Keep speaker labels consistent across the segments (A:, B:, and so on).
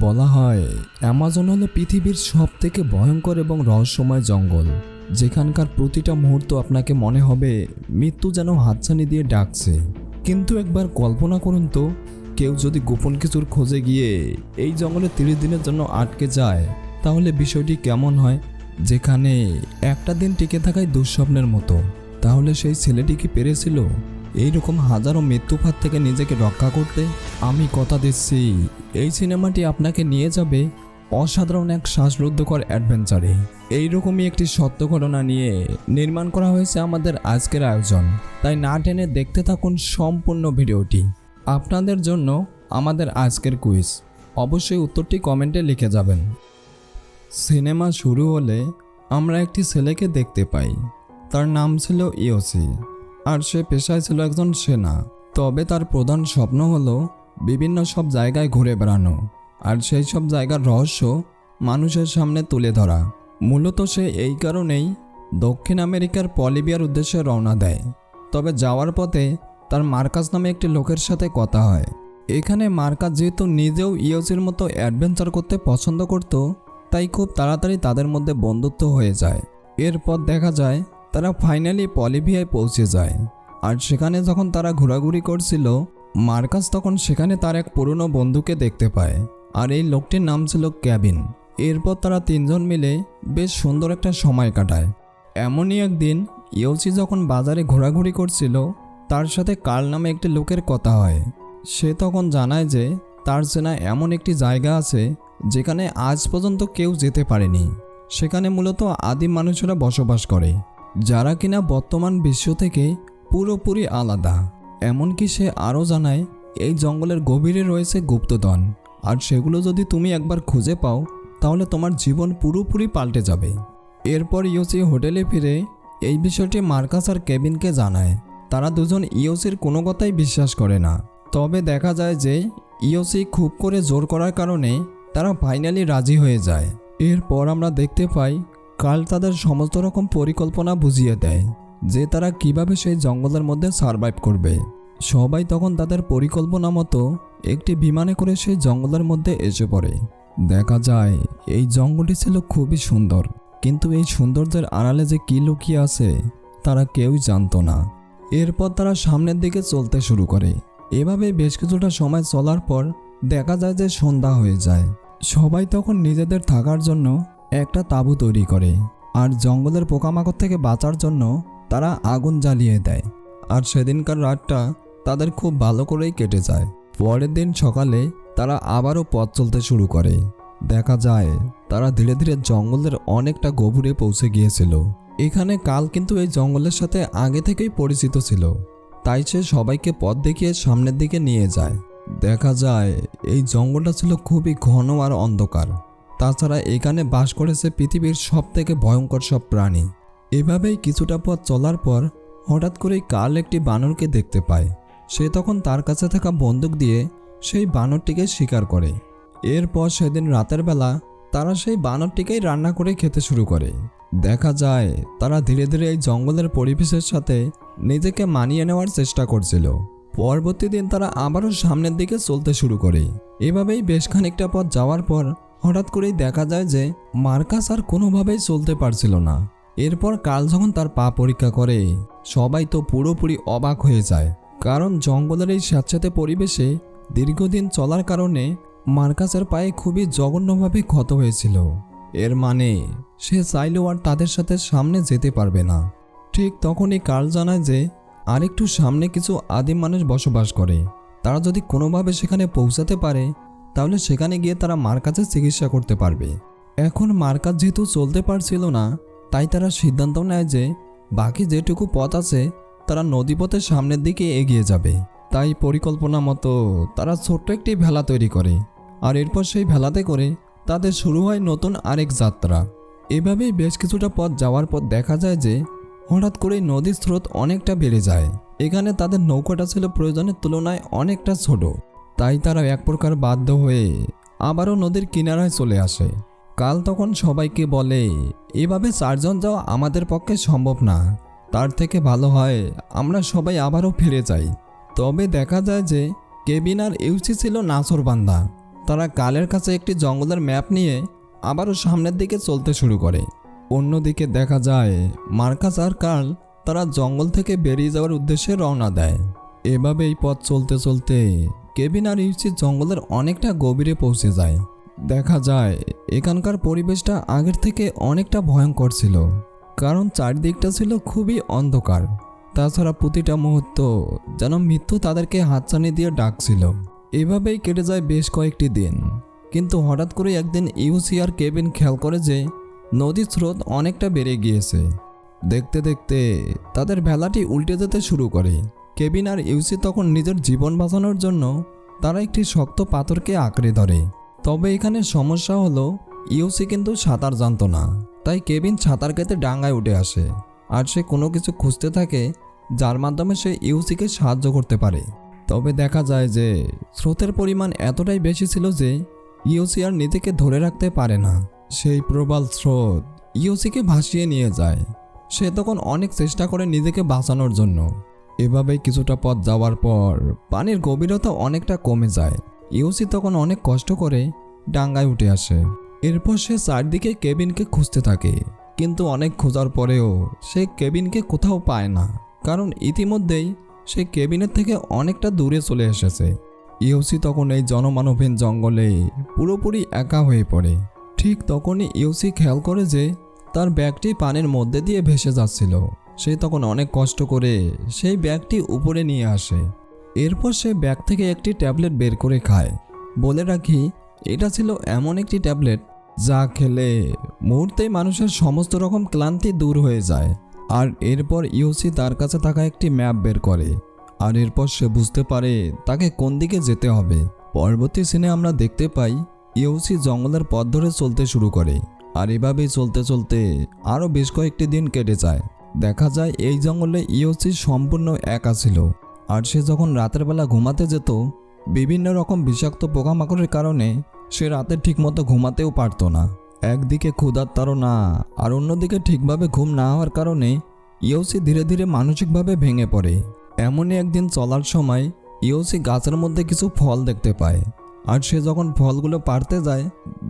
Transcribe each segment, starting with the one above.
A: বলা হয়, অ্যামাজন হলো পৃথিবীর সব থেকে ভয়ঙ্কর এবং রহস্যময় জঙ্গল। যেখানকার প্রতিটা মুহূর্ত আপনাকে মনে হবে, মৃত্যু যেন হাতছানি দিয়ে ডাকছে। কিন্তু একবার কল্পনা করুন তো, কেউ যদি গোপন কিছুর খোঁজে গিয়ে এই জঙ্গলে তিরিশ দিনের জন্য আটকে যায়, তাহলে বিষয়টি কেমন হয়? যেখানে একটা দিন টিকে থাকাই দুঃস্বপ্নের মতো। তাহলে সেই ছেলেটি কি পেরেছিল? এইরকম হাজারো মৃত্যুফাত থেকে নিজেকে রক্ষা করতে আমি কথা দিচ্ছি। এই সিনেমাটি আপনাকে নিয়ে যাবে অসাধারণ এক শ্বাসরুদ্ধকর অ্যাডভেঞ্চারে। এইরকমই একটি সত্য ঘটনা নিয়ে নির্মাণ করা হয়েছে আমাদের আজকের আয়োজন। তাই না টেনে দেখতে থাকুন সম্পূর্ণ ভিডিওটি। আপনাদের জন্য আমাদের আজকের কুইজ। অবশ্যই উত্তরটি কমেন্টে লিখে যাবেন। সিনেমা শুরু হলে আমরা একটি ছেলেকে দেখতে পাই। তার নাম ছিল ইওসি আর সে পেশায় ছিল একজন সেনা। তবে তার প্রধান স্বপ্ন হলো বিভিন্ন সব জায়গায় ঘুরে বেড়ানো। আর সেই সব জায়গার রহস্য মানুষের সামনে তুলে ধরা। মূলত সে এই কারণেই দক্ষিণ আমেরিকার পলিবিয়ার উদ্দেশ্যে রওনা দেয়। তবে যাওয়ার পথে তার মার্কাস নামে একটি লোকের সাথে কথা হয়। এখানে মার্কাস যেহেতু নিজেও ইওসির মতো অ্যাডভেঞ্চার করতে পছন্দ করত, তাই খুব তাড়াতাড়ি তাদের মধ্যে বন্ধুত্ব হয়ে যায়। এরপর দেখা যায় তারা ফাইনালি পলিভিয়ায় পৌঁছে যায়। আর সেখানে যখন তারা ঘোরাঘুরি করছিল, মার্কাস তখন সেখানে তার এক পুরনো বন্ধুকে দেখতে পায়। আর এই লোকটির নাম ছিল ক্যাবিন। এরপর তারা তিনজন মিলে বেশ সুন্দর একটা সময় কাটায়। এমনই একদিন ইউসি যখন বাজারে ঘোরাঘুরি করছিল, তার সাথে কার্ল নামে একটি লোকের কথা হয়। সে তখন জানায় যে, তার চেনা এমন একটি জায়গা আছে, যেখানে আজ পর্যন্ত কেউ যেতে পারেনি। সেখানে মূলত আদিম মানুষেরা বসবাস করে। যারা কিনা বর্তমান বিশ্ব থেকে পুরোপুরি আলাদা। এমনকি সে আরও জানায়, এই জঙ্গলের গভীরে রয়েছে গুপ্তধন। আর সেগুলো যদি তুমি একবার খুঁজে পাও, তাহলে তোমার জীবন পুরোপুরি পাল্টে যাবে। এরপর ইউসি হোটেলে ফিরে এই বিষয়টি মার্কাস আর কেবিনকে জানায়। তারা দুজন ইওসির কোনো কথাই বিশ্বাস করে না। তবে দেখা যায় যে ইওসি খুব করে জোর করার কারণে তারা ফাইনালি রাজি হয়ে যায়। এরপর আমরা দেখতে পাই কাল তাদের সমস্ত রকম পরিকল্পনা বুঝিয়ে দেয় যে তারা কীভাবে সেই জঙ্গলের মধ্যে সারভাইভ করবে। সবাই তখন তাদের পরিকল্পনা মতো একটি বিমানে করে সেই জঙ্গলের মধ্যে এসে পড়ে। দেখা যায়, এই জঙ্গলটি ছিল খুবই সুন্দর, কিন্তু এই সৌন্দর্যের আড়ালে যে কী লুকিয়ে আছে, তারা কেউই জানতো না। এরপর তারা সামনের দিকে চলতে শুরু করে। এভাবে বেশ কিছুটা সময় চলার পর দেখা যায় যে সন্ধ্যা হয়ে যায়। সবাই তখন নিজেদের থাকার জন্য একটা তাঁবু তৈরি করে আর জঙ্গলের পোকামাকড় থেকে বাঁচার জন্য তারা আগুন জ্বালিয়ে দেয়। আর সেদিনকার রাতটা তাদের খুব ভালো করেই কেটে যায়। পরের দিন সকালে তারা আবারও পথ চলতে শুরু করে। দেখা যায়, তারা ধীরে ধীরে জঙ্গলের অনেকটা গভীরে পৌঁছে গিয়েছিল। এখানে কাল কিন্তু এই জঙ্গলের সাথে আগে থেকেই পরিচিত ছিল। তাই সে সবাইকে পথ দেখিয়ে সামনের দিকে নিয়ে যায়। দেখা যায়, এই জঙ্গলটা ছিল খুবই ঘন আর অন্ধকার। তাছাড়া এখানে বাস করেছে পৃথিবীর সব থেকে ভয়ঙ্কর সব প্রাণী। এভাবেই কিছুটা পথ চলার পর হঠাৎ করেই কাল একটি বানরকে দেখতে পায়। সে তখন তার কাছে থাকা বন্দুক দিয়ে সেই বানরটিকে শিকার করে। এরপর সেদিন রাতের বেলা তারা সেই বানরটিকেই রান্না করে খেতে শুরু করে। দেখা যায়, তারা ধীরে ধীরে এই জঙ্গলের পরিবেশের সাথে নিজেকে মানিয়ে নেওয়ার চেষ্টা করছিল। পরবর্তী দিন তারা আবারও সামনের দিকে চলতে শুরু করে। এভাবেই বেশ খানিকটা পথ যাওয়ার পর হঠাৎ করেই দেখা যায় যে মার্কাস আর কোনোভাবেই চলতে পারছিল না। এরপর কাল যখন তার পা পরীক্ষা করে, সবাই তো পুরোপুরি অবাক হয়ে যায়। কারণ জঙ্গলের এই স্যাঁতস্যাঁতে পরিবেশে দীর্ঘদিন চলার কারণে মার্কাসের পায়ে খুবই জঘন্যভাবে ক্ষত হয়েছিল। এর মানে সে চাইলেও আর তাদের সাথে সামনে যেতে পারবে না। ঠিক তখনই কার্ল জানায় যে আরেকটু সামনে কিছু আদিম মানুষ বসবাস করে। তারা যদি কোনোভাবে সেখানে পৌঁছাতে পারে তাহলে সেখানে গিয়ে তারা মার কাছে চিকিৎসা করতে পারবে। এখন মার্কাজ যেহেতু চলতে পারছিল না, তাই তারা সিদ্ধান্ত নেয় যে বাকি যেটুকু পথ আছে, তারা নদীপথের সামনের দিকে এগিয়ে যাবে। তাই পরিকল্পনা মতো তারা ছোট্ট একটি ভেলা তৈরি করে আর এরপর সেই ভেলাতে করে তাদের শুরু হয় নতুন আরেক যাত্রা। এভাবেই বেশ কিছুটা পথ যাওয়ার পর দেখা যায় যে হঠাৎ করেই নদীর স্রোত অনেকটা বেড়ে যায়। এখানে তাদের নৌকাটা ছিল প্রয়োজনের তুলনায় অনেকটা ছোট। তাই তারা এক প্রকার বাধ্য হয়ে আবারও নদীর কিনারায় চলে আসে। কাল তখন সবাইকে বলে, এভাবে চারজন যাওয়া আমাদের পক্ষে সম্ভব না। তার থেকে ভালো হয় আমরা সবাই আবারও ফিরে যাই। তবে দেখা যায় যে কেবিন আর ইউসি ছিল নাসরবান্দা তারা কালের কাছে একটি জঙ্গলের ম্যাপ নিয়ে আবারও সামনের দিকে চলতে শুরু করে। অন্যদিকে দেখা যায় মার্কাস আর কার্ল তারা জঙ্গল থেকে বেরিয়ে যাওয়ার উদ্দেশ্যে রওনা দেয়। এভাবেই পথ চলতে চলতে কেবিন আর ইউসি জঙ্গলের অনেকটা গভীরে পৌঁছে যায়। দেখা যায়, এখানকার পরিবেশটা আগের থেকে অনেকটা ভয়ঙ্কর ছিল, কারণ চারদিকটা ছিল খুবই অন্ধকার। তাছাড়া প্রতিটা মুহূর্ত যেন মৃত্যু তাদেরকে হাতছানি দিয়ে ডাকছিল। এভাবেই কেটে যায় বেশ কয়েকটি দিন। কিন্তু হঠাৎ করে একদিন ইউসি আর কেবিন খেয়াল করে যে, নদীর স্রোত অনেকটা বেড়ে গিয়েছে। দেখতে দেখতে তাদের ভেলাটি উল্টে যেতে শুরু করে। কেবিন আর ইউসি তখন নিজের জীবন বাঁচানোর জন্য তারা একটি শক্ত পাথরকে আঁকড়ে ধরে। তবে এখানে সমস্যা হলো, ইউসি কিন্তু সাঁতার জানতো না। তাই কেবিন সাঁতার কেটে ডাঙ্গায় উঠে আসে। আর সে কোনো কিছু খুঁজতে থাকে, যার মাধ্যমে সে ইউসিকে সাহায্য করতে পারে। তবে দেখা যায় যে, স্রোতের পরিমাণ এতটাই বেশি ছিল যে, ইউসি আর নিজেকে ধরে রাখতে পারে না। সেই প্রবল স্রোত ইউসিকে ভাসিয়ে নিয়ে যায়। সে তখন অনেক চেষ্টা করে নিজেকে বাঁচানোর জন্য। এভাবেই কিছুটা পথ যাওয়ার পর পানির গভীরতা অনেকটা কমে যায়। ইউসি তখন অনেক কষ্ট করে ডাঙ্গায় উঠে আসে। এরপর সে চারদিকে কেবিনকে খুঁজতে থাকে। কিন্তু অনেক খোঁজার পরেও সে কেবিনকে কোথাও পায় না। কারণ ইতিমধ্যেই সে কেবিনের থেকে অনেকটা দূরে চলে এসেছে। ইউসি তখন এই জনমানবহীন জঙ্গলে পুরোপুরি একা হয়ে পড়ে। ঠিক তখনই ইউসি খেয়াল করে যে তার ব্যাগটি পানির মধ্যে দিয়ে ভেসে যাচ্ছিল। সে তখন অনেক কষ্ট করে সেই ব্যাগটি উপরে নিয়ে আসে। এরপর সে ব্যাগ থেকে একটি ট্যাবলেট বের করে খায়। বলে রাখি, এটা ছিল এমন একটি ট্যাবলেট যা খেলে মুহূর্তেই মানুষের সমস্ত রকম ক্লান্তি দূর হয়ে যায়। আর এরপর ইউসি তার কাছে থাকা একটি ম্যাপ বের করে। আর এরপর সে বুঝতে পারে তাকে কোন দিকে যেতে হবে। পরবর্তী সিনে আমরা দেখতে পাই, ইউসি জঙ্গলের পথ ধরে চলতে শুরু করে। আর এভাবেই চলতে চলতে আরও বেশ কয়েকটি দিন কেটে যায়। দেখা যায় এই জঙ্গলে ইউসি সম্পূর্ণ একা ছিল। আর সে যখন রাতের বেলা ঘুমাতে যেত, বিভিন্ন রকম বিষাক্ত পোকামাকড়ের কারণে সে রাতে ঠিকমতো ঘুমাতেও পারতো না। একদিকে ক্ষুধার তাড়না আর অন্যদিকে ঠিকভাবে ঘুম না হওয়ার কারণে ইউসি ধীরে ধীরে মানসিকভাবে ভেঙে পড়ে। এমনই একদিন চলার সময় ইউসি গাছের মধ্যে কিছু ফল দেখতে পায়। আর সে যখন ফলগুলো পারতে যায়,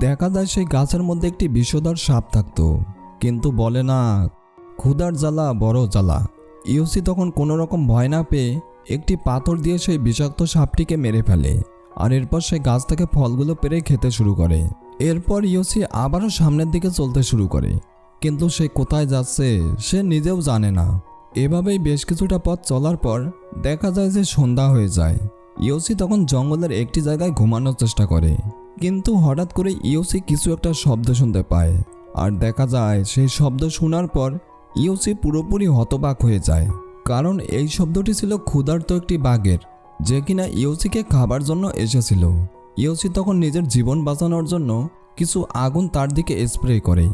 A: দেখা যায় সেই গাছের মধ্যে একটি বিষধর সাপ থাকতো। কিন্তু বলে না ক্ষুধার জ্বালা বড় জ্বালা। ইউসি তখন কোনো রকম ভয় না পেয়ে একটি পাথর দিয়ে সেই বিষাক্ত সাপটিকে মেরে ফেলে আর এরপর সে গাছ থেকে ফলগুলো পেরে খেতে শুরু করে। এরপর ইউসি আবারও সামনের দিকে চলতে শুরু করে। কিন্তু সে কোথায় যাচ্ছে সে নিজেও জানে না। এভাবেই বেশ কিছুটা পথ চলার পর দেখা যায় যে সন্ধ্যা হয়ে যায়। ইউসি তখন জঙ্গলের একটি জায়গায় ঘুমানোর চেষ্টা করে। কিন্তু হঠাৎ করে ইউসি কিছু একটা শব্দ শুনতে পায়। আর দেখা যায় সেই শব্দ শোনার পর ইউসি পুরোপুরি হতবাক হয়ে যায়, কারণ এই শব্দটি ছিল ক্ষুধার্ত একটি বাঘের, যে কিনা ইউসিকে খাবার জন্য এসেছিল। ইউসি তখন নিজের জীবন বাঁচানোর জন্য কিছু আগুন তার দিকে স্প্রে করে,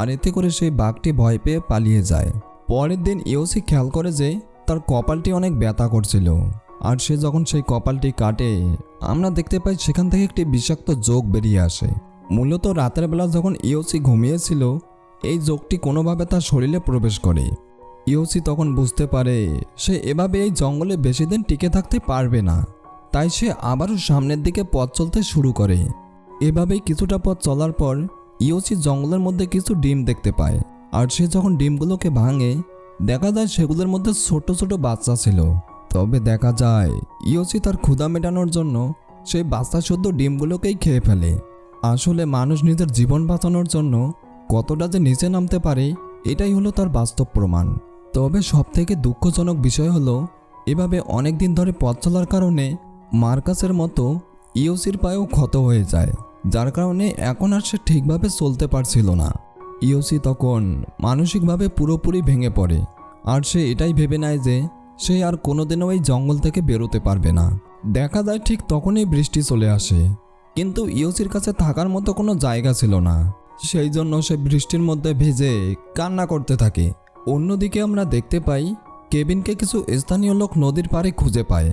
A: আর এতে করে সেই বাঘটি ভয় পেয়ে পালিয়ে যায়। পরের দিন ইউসি খেয়াল করে যে তার কপালটি অনেক ব্যথা করছিল, আর সে যখন সেই কপালটি কাটে, আমরা দেখতে পাই সেখান থেকে একটি বিষাক্ত যোগ বেরিয়ে আসে। মূলত রাতের বেলা যখন ইউসি ঘুমিয়েছিল এই যোগটি কোনোভাবে তার শরীরে প্রবেশ করে। ইউসি তখন বুঝতে পারে, সে এভাবে এই জঙ্গলে বেশি দিন টিকে থাকতে পারবে না। তাই সে আবারও সামনের দিকে পথ চলতে শুরু করে। এভাবেই কিছুটা পথ চলার পর ইউসি জঙ্গলের মধ্যে কিছু ডিম দেখতে পায়। আর সে যখন ডিমগুলোকে ভাঙে, দেখা যায় সেগুলোর মধ্যে ছোট ছোট বাচ্চা ছিল। তবে দেখা যায় ইউসি তার ক্ষুধা মেটানোর জন্য সেই বাচ্চা শুদ্ধ ডিমগুলোকেই খেয়ে ফেলে। আসলে মানুষ নিজের জীবন বাঁচানোর জন্য কতটা যে নিচে নামতে পারে, এটাই হলো তার বাস্তব প্রমাণ। তবে সবথেকে দুঃখজনক বিষয় হলো, এভাবে অনেক দিন ধরে পথ চলার কারণে মার্কাসের মতো ইউসির পায়েও ক্ষত হয়ে যায়, যার কারণে এখন আর সে ঠিকভাবে চলতে পারছিল না। ইউসি তখন মানসিকভাবে পুরোপুরি ভেঙে পড়ে, আর সে এটাই ভেবে নেয় যে সে আর কোনোদিনও এই জঙ্গল থেকে বেরোতে পারবে না। দেখা যায় ঠিক তখনই বৃষ্টি চলে আসে, কিন্তু ইউসির কাছে থাকার মতো কোনো জায়গা ছিল না। সেই জন্য সে বৃষ্টির মধ্যে ভিজে কান্না করতে থাকে। অন্যদিকে আমরা দেখতে পাই, কেবিনকে কিছু স্থানীয় লোক নদীর পাড়ে খুঁজে পায়।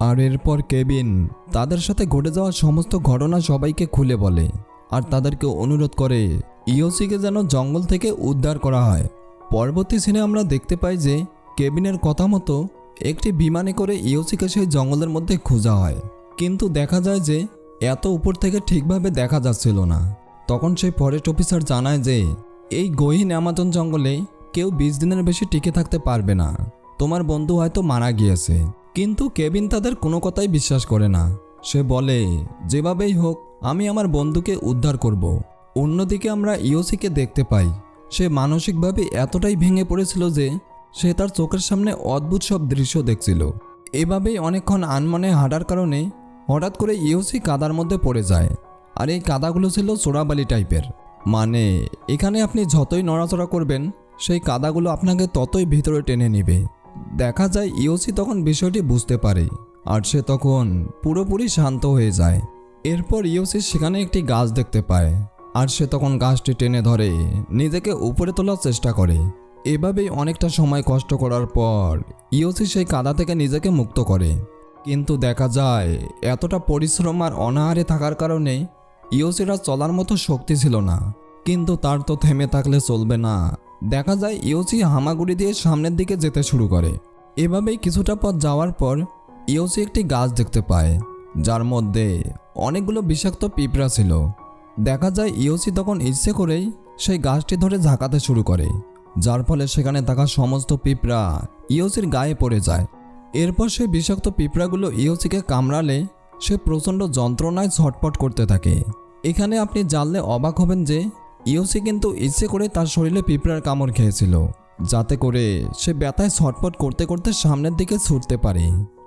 A: আর এরপর কেবিন তাদের সাথে ঘটে যাওয়া সমস্ত ঘটনা সবাইকে খুলে বলে। আর তাদেরকে অনুরোধ করে ইওসিকে যেন জঙ্গল থেকে উদ্ধার করা হয়। পরবর্তী সিনে আমরা দেখতে পাই যে, কেবিনের কথা মতো একটি বিমানে করে ইওসিকে সেই জঙ্গলের মধ্যে খোঁজা হয়। কিন্তু দেখা যায় যে, এত উপর থেকে ঠিকভাবে দেখা যাচ্ছিল না। তখন সেই ফরেস্ট অফিসার জানায় যে, এই গহীন অ্যামাজন জঙ্গলে কেউ বিশ দিনের বেশি টিকে থাকতে পারবে না। তোমার বন্ধু হয়তো মারা গিয়েছে। কিন্তু কেবিন তাদের কোনো কথাই বিশ্বাস করে না। সে বলে, যেভাবেই হোক, আমি আমার বন্ধুকে উদ্ধার করব। অন্যদিকে আমরা ইওসিকে দেখতে পাই। সে মানসিকভাবে এতটাই ভেঙে পড়েছিল যে, সে তার চোখের সামনে অদ্ভুত সব দৃশ্য দেখছিল। এভাবেই অনেকক্ষণ আনমনে হাঁটার কারণে হঠাৎ করে ইওসি কাদার মধ্যে পড়ে যায়। আর এই কাদাগুলো ছিল চোরাবালি টাইপের। মানে এখানে আপনি যতই নড়াচড়া করবেন, সেই কাদাগুলো আপনাকে ততই ভিতরে টেনে নেবে। দেখা যায় ইওসি তখন বিষয়টি বুঝতে পারে, আর সে তখন পুরোপুরি শান্ত হয়ে যায়। এরপর ইওসি সেখানে একটি গাছ দেখতে পায়, আর সে তখন গাছটি টেনে ধরে, নিজেকে উপরে তোলার চেষ্টা করে। এভাবেই অনেকটা সময় কষ্ট করার পর ইওসি সেই কাদা থেকে নিজেকে মুক্ত করে। কিন্তু দেখা যায়, এতটা পরিশ্রম আর অনাহারে থাকার কারণে ইওসির আর চলার মতো শক্তি ছিল না, কিন্তু তার তো থেমে থাকলে চলবে না। দেখা যায় ইওসি হামাগুড়ি দিয়ে সামনের দিকে যেতে শুরু করে। এভাবেই কিছুটা পথ যাওয়ার পর ইওসি একটি গাছ দেখতে পায়, যার মধ্যে অনেকগুলো বিষাক্ত পিঁপড়া ছিল। দেখা যায় ইওসি তখন ইচ্ছে করেই সেই গাছটি ধরে ঝাঁকাতে শুরু করে, যার ফলে সেখানে থাকা সমস্ত পিঁপড়া ইওসির গায়ে পড়ে যায়। এরপর সেই বিষাক্ত পিঁপড়াগুলো ইওসিকে কামড়ালে সে প্রচণ্ড যন্ত্রণায় ছটপট করতে থাকে। এখানে আপনি জানলে অবাক হবেন যে ইওসি কিন্তু ইচ্ছে করে তার শরীরে পিঁপড়ার কামড় খেয়েছিল, যাতে করে সে ব্যথায় ছটপট করতে করতে সামনের দিকে ছুটতে পারে।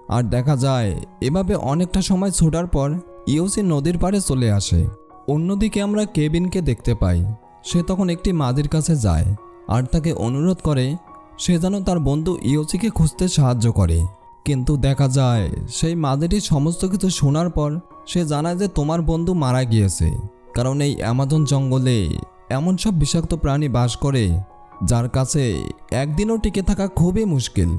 A: আর দেখা যায়, এভাবে অনেকটা সময় ছোটার পর ইওসি নদীর পাড়ে চলে আসে। অন্যদিকে আমরা কেবিনকে দেখতে পাই। সে তখন একটি মাদির কাছে যায়, আর তাকে অনুরোধ করে সে যেন তার বন্ধু ইওসিকে খুঁজতে সাহায্য করে। কিন্তু দেখা যায়, সেই মাদিটি সমস্ত কিছু শোনার পর সে জানায় যে তোমার বন্ধু মারা গিয়েছে। কারণ এই অ্যামাজন জঙ্গলে এমন সব বিষাক্ত প্রাণী বাস করে, যার কাছে একদিনও টিকে থাকা খুবই মুশকিল।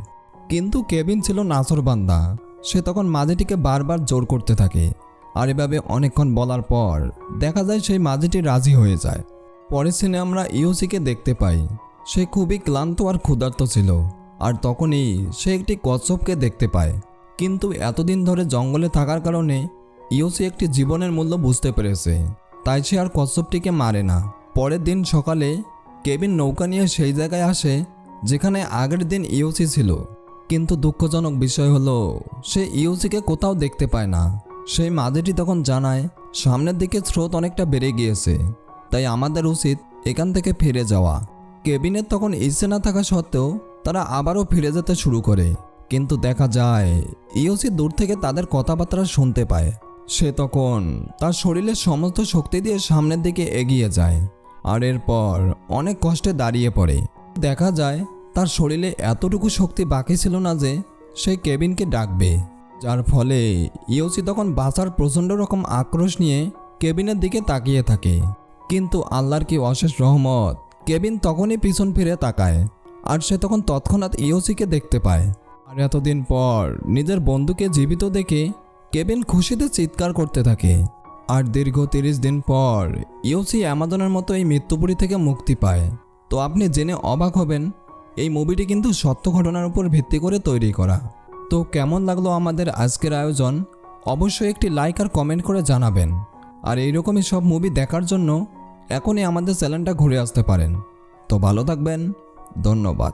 A: কিন্তু কেবিন ছিল নাসরবান্দা সে তখন মাঝিটিকে বারবার জোর করতে থাকে। আর এভাবে অনেকক্ষণ বলার পর দেখা যায় সেই মাঝিটি রাজি হয়ে যায়। পরের সিনে আমরা ইউসিকে দেখতে পাই। সে খুবই ক্লান্ত আর ক্ষুধার্ত ছিল। আর তখনই সে একটি কচ্ছপকে দেখতে পায়। কিন্তু এতদিন ধরে জঙ্গলে থাকার কারণে ইউসি একটি জীবনের মূল্য বুঝতে পেরেছে। তাই সে আর কচ্ছপটিকে মারে না। পরের দিন সকালে কেবিন নৌকা নিয়ে সেই জায়গায় আসে, যেখানে আগের দিন ইউসি ছিল। কিন্তু দুঃখজনক বিষয় হলো, সে ইউসিকে কোথাও দেখতে পায় না। সেই মাঝিটি তখন জানায়, সামনের দিকে স্রোত অনেকটা বেড়ে গিয়েছে। তাই আমাদের উচিত এখান থেকে ফিরে যাওয়া। কেবিনের তখন ইচ্ছে না থাকা সত্ত্বেও তারা আবারও ফিরে যেতে শুরু করে। কিন্তু দেখা যায় ইওসি দূর থেকে তাদের কথাবার্তা শুনতে পায়। সে তখন তার শরীরের সমস্ত শক্তি দিয়ে সামনের দিকে এগিয়ে যায় আর এরপর অনেক কষ্টে দাঁড়িয়ে পড়ে। দেখা যায়, তার শরীরে এতটুকু শক্তি বাকি ছিল না যে সে কেবিনকে ডাকবে। যার ফলে ইওসি তখন বাঁচার প্রচণ্ড রকম আক্রোশ নিয়ে কেবিনের দিকে তাকিয়ে থাকে। কিন্তু আল্লাহর কি অশেষ রহমত, কেবিন তখনই পিছন ফিরে তাকায়। আর সে তখন তৎক্ষণাৎ ইওসিকে দেখতে পায়। আর এতদিন পর নিজের বন্ধুকে জীবিত দেখে কেবিন খুশিতে চিৎকার করতে থাকে। আর দীর্ঘ তিরিশ দিন পর ইওসি অ্যামাজনের মতো এই মৃত্যুপুরী থেকে মুক্তি পায়। তো আপনি জেনে অবাক হবেন, এই মুভিটি কিন্তু সত্য ঘটনার উপর ভিত্তি করে তৈরি করা। তো কেমন লাগল আমাদের আজকের আয়োজন? অবশ্যই একটি লাইক আর কমেন্ট করে জানাবেন। আর এইরকমই সব মুভি দেখার জন্য এখনই আমাদের চ্যানেলটা ঘুরে আসতে পারেন। তো ভালো থাকবেন। ধন্যবাদ।